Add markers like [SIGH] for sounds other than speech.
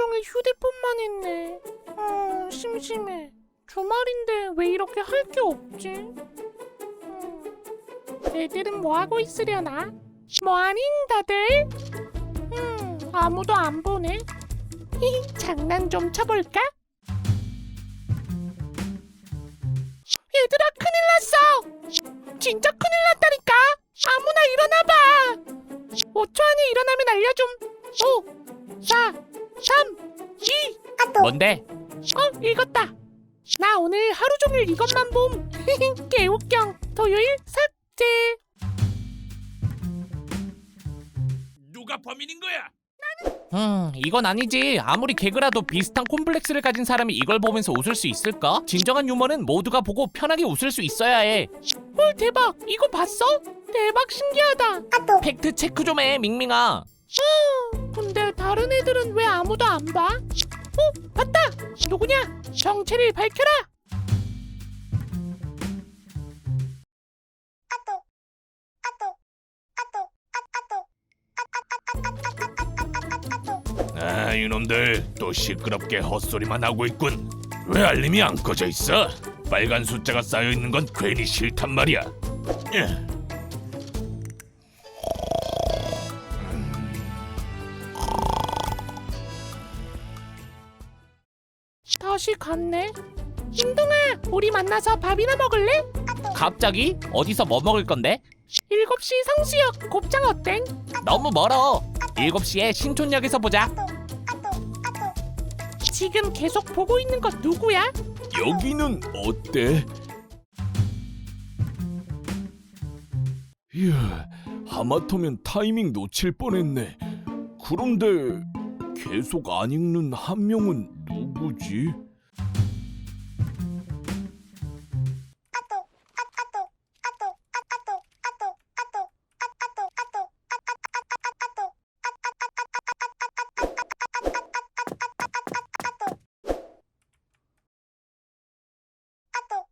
종일 휴대폰만 했네. 어, 심심해. 주말인데 왜 이렇게 할 게 없지? 음, 애들은 뭐 하고 있으려나? 뭐하닌 다들? 음, 아무도 안 보네. [LAUGHS] 히히, 장난 좀 쳐볼까? 얘들아 큰일 났어! 진짜 큰일 났다니까! 아무나 일어나봐! 5초 안에 일어나면 알려줌! 5, 4, 3, 2, 뭔데? 어 읽었다! 나 오늘 하루 종일 이것만 봄! [LAUGHS] 개웃경! 토요일 삭제! 누가 범인인 거야? 음, 이건 아니지. 아무리 개그라도 비슷한 콤플렉스를 가진 사람이 이걸 보면서 웃을 수 있을까? 진정한 유머는 모두가 보고 편하게 웃을 수 있어야 해. 헐 대박! 이거 봤어? 대박 신기하다! 팩트 체크 좀 해, 밍밍아. 근 데 다른 애들은 왜 아무도 안 봐? 어? 봤다! 누구냐? 정체를 밝혀라! 아 이놈들 또 시끄럽게 헛소리만 하고 있군. 왜 알림이 안 꺼져 있어? 빨간 숫자가 쌓여 있는 건 괜히 싫단 말이야. 예. 다시 갔네. 흰둥아, 우리 만나서 밥이나 먹을래? 갑자기? 어디서 뭐 먹을 건데? 7시 성수역 곱창 어땡? 너무 멀어. 7시에 신촌역에서 보자. 지금 계속 보고 있는 거 누구야? 여기는 어때? 이야, 하마터면 타이밍 놓칠 뻔했네. 그런데 계속 안 읽는 한 명은 누구지? と。